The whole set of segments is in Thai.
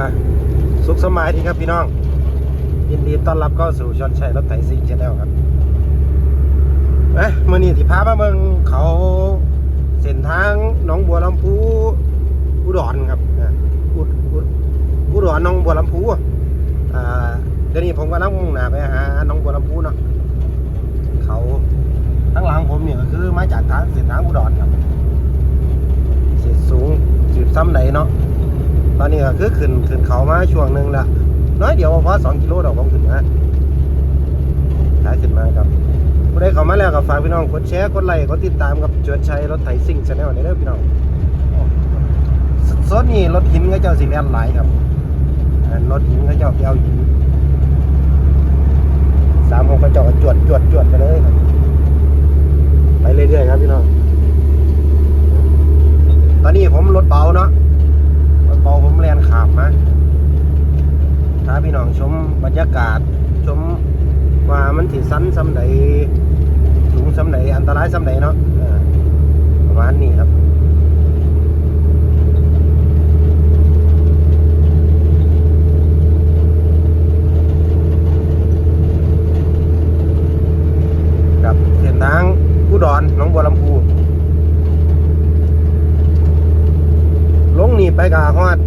อะสุขสมัยดีครับพี่น้อง ยินดีต้อนรับเข้าสู่ชอนชัยรถไถซิ่งชแนลครับเอ๊ะมื่อนี้ที่พามาเมืองเขาเส้นทางหนองบัวลำพูอุดรครับอุดอุดอุดรหนองบัวลำพูอ่าเดี๋ยวนี้ผมกำลังมุ่งหน้าไปหาหนองบัวลำพูเนาะเขาทั้งหลังผมเนี่ยก็คือมาจากทางเส้นทางอุดรครับเส้นสูงสืบซ้ำไหนเนาะ ตอนนี้ก็คือขึ้นขึ้นเขามาช่วงหนึ่งละน้อยเดียวเพราะสองกิโลดอกผมขึ้นมาขายขึ้นมาครับผู้ใดเข้ามาแล้วก็ฝากพี่น้องกดแชร์กดไลค์กดติดตามกับจิดชัยรถไถซิ่งชาแนลนี่เด้อพี่น้องสดนี่รถหินก็เจ้าสิแล่นหลายครับรถหินก็เจ้าเปียวหินสามหกก็เจ้าก็จวดจวดจวดไปเลยครับไปเรื่อยๆครับพี่น้อง ตอนนี้ผมรถเบาเนาะ รถเบาผมเรียน ขามมาถ้าพี่น้องชมบรรยากาศชมว่ามันถี่สั้นสำใดสูงสำใดอันตรายสำใดเนาะประมาณนี้ครับเส้นทางอุดรหนองบัวลำพู ลงนี่ไปกับฮอด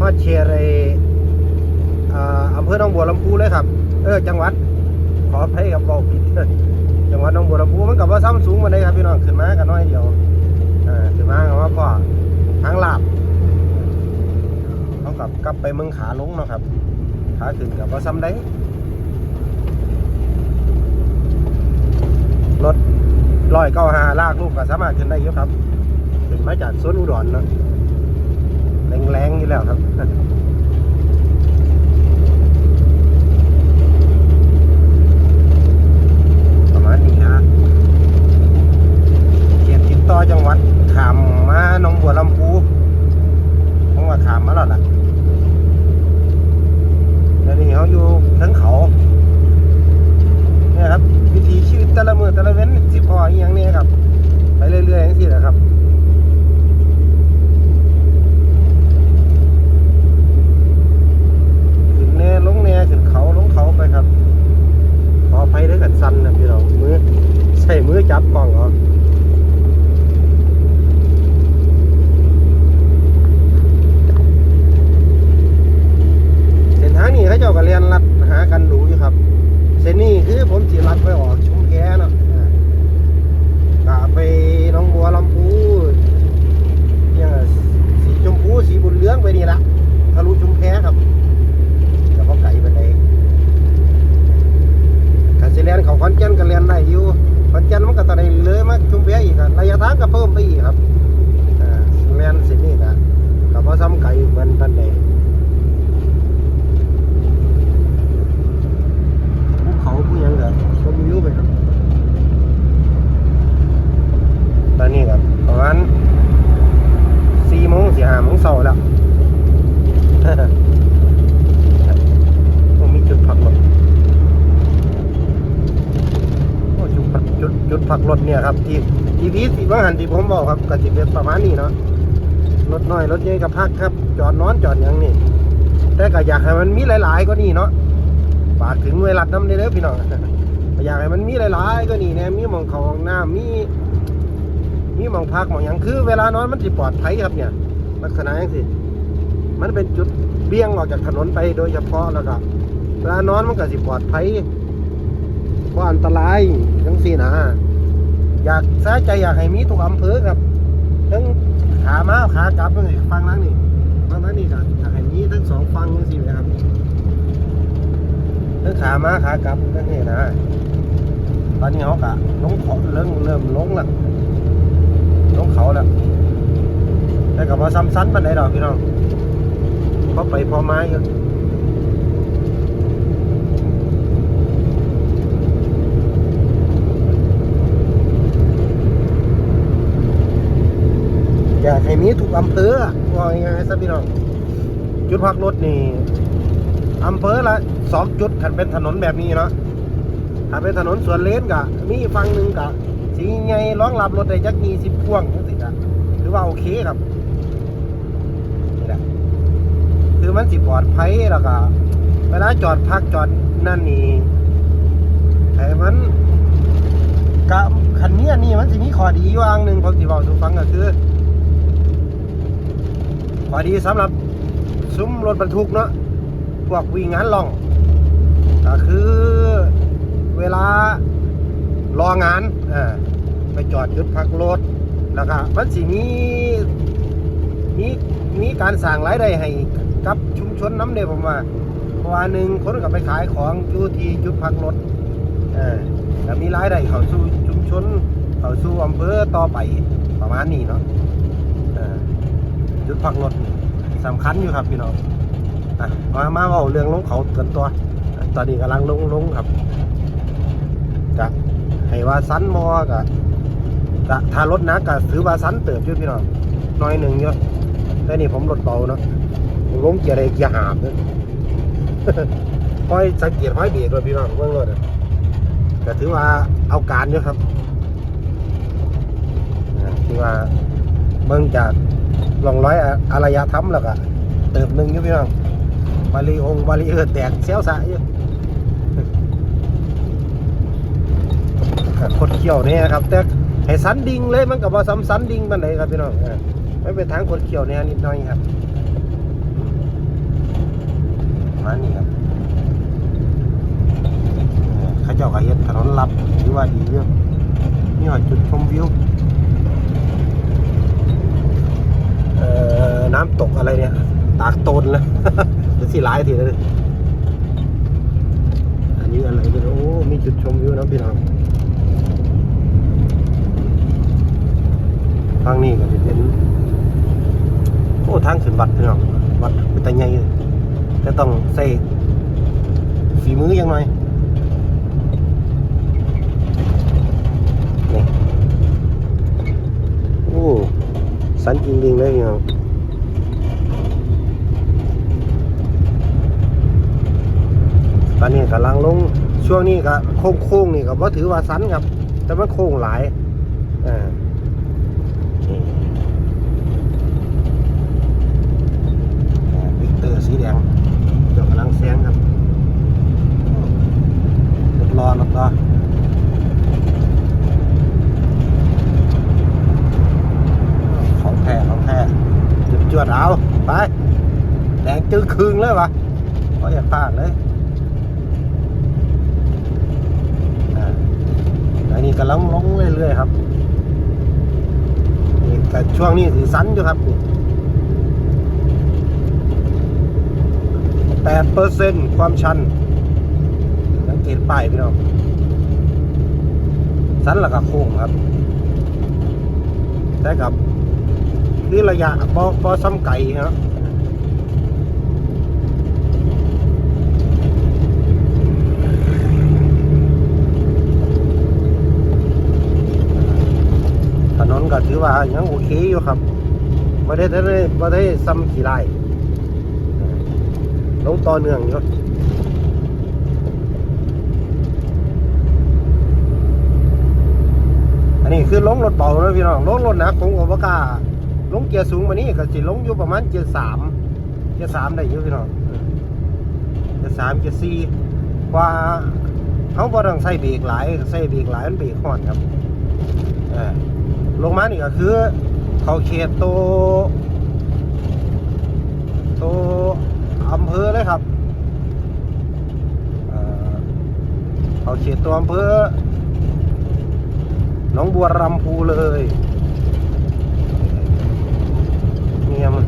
ฮอดเชียร์ไออ่าอำเภอหนองบัวลำพูเลยครับ เออจังหวัด ขออภัยกับเราผิดจังหวัดหนองบัวลำพูมันกับว่าซ้ำสูงมาได้ครับพี่น้องขึ้นมากันน้อยเดียวอ่าขึ้นมากับว่าพ่อทางลาบเขากับกลับไปเมืองขาลงเนาะครับขาขึ้นกับว่าซ้ำได้รถร้อยเก้าหาลากลูกก็สามารถขึ้นได้อยู่ครับขึ้นมาจากสวนอุดรเนาะแรงๆอยู่แล้วครับ ประมาณนี้ฮะเข ต่อจังหวัดขามมาหนองบัวลำพูผมว่าขามมาแล้วล่ะแล้วนี่เขาอยู่ทั้งเขา เนี่ยครับ วิธีชีวิตแต่ละมือแต่ละเว้นสิพ่ออีหยังเนี่ยครับ ไปเรื่อยๆอย่างที่แหละครับ ขึ้นแน่ลงแน่ขึ้นเขาลงเขาไปครับ ขออภัยด้วยกันสั้นนะพี่น้องมือใส่มือจับกล้องเหรอเส้นทางนี้เขาเจ้าก็เรียนรัดหากันดูอยู่ครับ เส้นนี้คือ ผมสีรัดไปออกชุมแพเนะอ่ากะไปหน้องบัวลำพูเนี่ยสีชมพูสีบุญเหลืองไปนี่ละทะลุชุมแพครับ แล้วก็ไก่ไปเลยกาสิเลียนเขาขอนแก่นก็เรียนได้อยู่ขอนแก่นมันก็ตอนนี้เลยมาชุมแพอีกอะระยะทางก็เพิ่มไปอีกครับอ่าเรียนสินี่ก็ก็บ่ซ้ำไก่เหมือนปันใดภูเขาผู้หยังก็ชมวิวไปครับตอนนี้ครับประมาณสี่โมง สี่ห้าโมงเช้าแล้วผมมีจุดพักรถโอ้จุดพักจุดจุดพักรถเนี่ยครับ ที่ที่ที่ที่ว่าหันที่ผมบอกครับก็จะเป็นประมาณนี้เนาะรถน้อยรถใหญ่กับพักครับ จอดนอนจอดอย่างนี้แต่ก็อยากให้มันมีหลาย ๆ ก็นี่เนาะฝากถึงเวลาน้ำเด้อพี่น้องก็อยากให้มันมีหลาย ๆ ก็นี่แน่มีหมองเขาห้องน้ำมีมีหมองพักหมองอย่างคือ เวลานอนมันสิปลอดภัยครับเนี่ย ลักษณะอย่างสิมันเป็นจุดเบี่ยงออกจากถนนไปโดยเฉพาะแล้วก็เวลานอนมันก็สิปลอดภัยเพราะอันตรายทั้งสี่นะอยากสาใจอยากให้มีทุกอำเภอครับทั้งขามาขากลับทั้งฟังนั้นนี่ฟังนั้นนี่ก็อยากให้มีทั้งสองฟังทั้งสี่เลยครับทั้งขามาขากลับทั้งนี้นะตอนนี้เขากะลงเขาเริ่มเริ่มลงละลงเขาแล้วแต่ กับว่าซ้ำซ้นปันไหนดอกพี่น้องพอไปพอไม้อยู่อยากให้มีทุกอำเภอว่าง่ายๆซะพี่น้อง จุดพักรถนี่อำเภอละสองจุดขันเป็นถนนแบบนี้เนาะถ้าเป็นถนนสวนเลนกะ มีฝั่งหนึ่งกะสีไงร้องรับรถได้จักมีสิบพ่วงจังสิกะถือว่าโอเคครับนี่แหละ คือมันสิปลอดภัยแล้วก็เวลาจอดพักจอดนั่นนี่ไอ้มันกะคันนี้นี่มันสิมีข้อดีอยู่อันหนึ่งผมสิบอกสู่ฟังก็คือข้อดีสำหรับซุ้มรถบรรทุกเนาะพวกวิ่งงานล่องก็คือเวลารองานอ่าไปจอดหยุดพักรถแล้วก็มันสิมีมีมีการสร้างรายได้ให้ ชุนน้ำเด้ผมว่าเพราะว่าหนึ่งคนก็ไปขายของอยู่ที่จุดพักรถเออแล้วมีรายได้เขาสู่ชุมชน เขาสู่อำเภอต่อไปประมาณนี้เนาะจุดพักรถสำคัญอยู่ครับพี่น้องอะมามาเว่าเรื่องลงเขาเกินตัว ตอนนี้กำลังลงลงครับจะให้ว่าสันมอกับกะถ้ารถนักก็ถือว่าสันเติบอยู่พี่น้องน้อยหนึ่งเยอะแต่นี่ผมรถเบาเนาะ ลงเกียร์อะไรเกียร์หามเนี่ยคอยสังเกตห้อยเบรกเลยพี่น้องเบื้องรถอะก็ถือว่าเอาการอยู่ครับถือว่าเบิ่งจากลองร้อยอารยธรรมแล้วก็เติบหนึ่งอยู่พี่น้องบาลีองบาลีเออแตกเสียวสะอยู่คดเขี้ยวเนี่ยครับ แต่ให้สันดิงเลยมันกับว่าซ้ำสันดิงมันเลยครับพี่น้องไม่เป็นทางคดเขี้ยวเนี่ยนิดหน่อยครับ มานี่ครับเข้าเจ้าก็เฮ็ดถนนลับถือว่าดีเยอะนี่ว่าจุดชมวิวเอ่อน้ำตกอะไรเนี่ย ตากตนเลยหรือสีหลายทีเลยอันนี้อะไรไม่รู้โอ้ มีจุดชมวิวนะพี่น้องทางนี้ก็จะเป็นโอ้ทางขึ้นวัดพี่น้องวัดเป็นตาใหญ่เลย แต่ต้องใส่ฝีมือยังไงนี่โอ้สันจริงๆเลยพี่น้องตอนนี้กำลังลงช่วงนี้ก็โค้งโค้งๆนี่ก็บ่ถือว่าสันครับ แต่มันโค้งหลายอ่านี่อ่าวิกเตอร์สีแดงเดี๋ยวกำลังแซงครับร ถรอรถรอของแท้ของแท้จุดจวดเอาไปแดงจื้อคืงเลยวะเพราะอย่าพลาดเลยอันนี้กำลังลงเรื่อยๆครับนี่แต่ช่วงนี้สีสันอยู่ครับแปดเปอร์เซ็นความชันสังเกตป้ายพี่น้อง สันแล้วก็โค้งครับ แต่กับนี่ระยะบอบอซ้ำไก่ครับถนนก็ถือว่ายังโอเคอยู่ครับไม่ได้ไม่ได้ไม่ได้ซ้ำขี่ไล่ลงต่อเนื่องอยู่ นนี้คือลงรถเบาแล้วพี่น้องลงรถหนักของโอปกล้าลงเกียร์สูงมานี้ก็สิลงอยู่ประมาณเกียร์สามเกียร์สามได้อยู่พี่น้องเกียร์สามเกียร์สี่กว่าเขาบ่ต้องใส่เบรกหลายใส่เบรกหลายมันเบรกฮอดครับลงมานี่ก็คือ เขาเขตโตวโตวอำเภอเลยครับเขาเขตตัวอำเภอ น้องบัวลำพูเลยเนี่ยมัน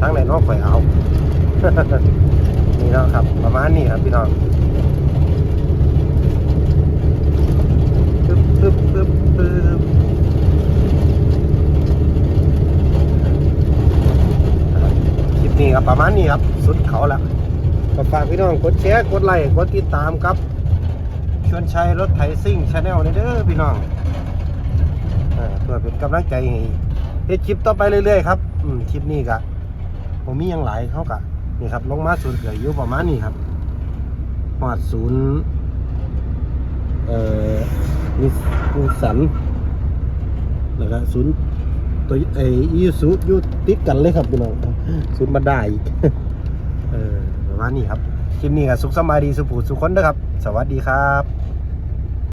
ทั้งไหนน้องข่อยเอานี่เนาะครับ ประมาณนี้ครับพี่น้องปึ๊บปึ๊บปึ๊บปึ๊บคลิปนี้ครับประมาณนี้ครับ สุดเขาละก็ฝากพี่น้องกดแชร์ กดไลค์ กดติดตามครับ ชวนชัยรถไถซิ่งชาแนลนี่เด้อพี่น้องเพื่อเป็นกำลังใจให้เฮ็ดคลิปต่อไปเรื่อยๆครับอืมคลิปนี้ก็ผมมีย่างหลายเขากะนี่ครับ ลงมาศูนย์เกลืออยู่ประมาณนี้ครับหอดศูนย์เอ่อนิสนิสสันแล้วก็ศูนย์ตัวไอ้อีซูอยู่ติดกันเลยครับพี่น้องศูนย์มาได้อีกมาณนี้ครับคลิปนี้ก็สุขสบายดีสุขผูสุขคนเด้อครับ สวัสดีครับ